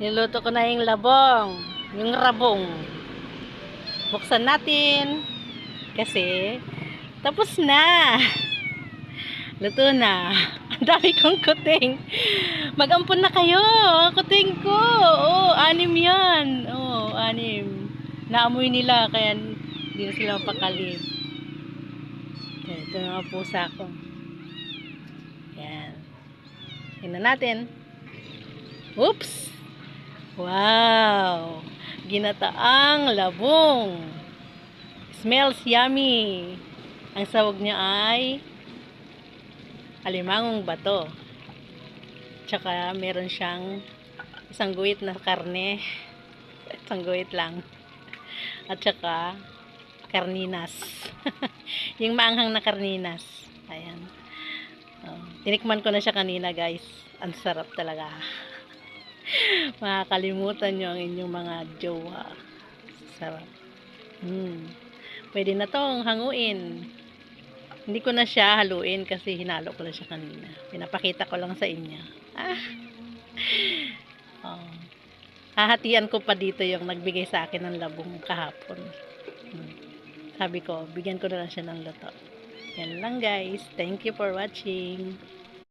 Niluto ko na yung labong. Yung rabong. Buksan natin. Kasi, tapos na. Luto na. Ang dami kong kuting. Mag-ampun na kayo. Kuting ko. Oo, anim yan. Oo, anim. Naamoy nila, kaya hindi na sila mapakali. Kaya ito na ang pusa ko. Yan. Tingnan natin. Oops! Wow! Ginataang labong. Smells yummy. Ang sawag niya ay alimangong bato. Tsaka meron siyang isang guhit na karne. Isang guhit lang. At tsaka karninas. yung maanghang na karninas. Ayan. Oh, tinikman ko na siya kanina guys. Ang sarap talaga. Makakalimutan nyo ang inyong mga jowa. Sarap. Hmm. Pwede na tong hanguin. Hindi ko na siya haluin kasi hinalo ko na siya kanina. Pinapakita ko lang sa inyo. Ah. Oh. Hahatian ko pa dito yung nagbigay sa akin ng labong kahapon. Hmm. Sabi ko, bigyan ko na lang siya ng luto. Yan lang guys. Thank you for watching.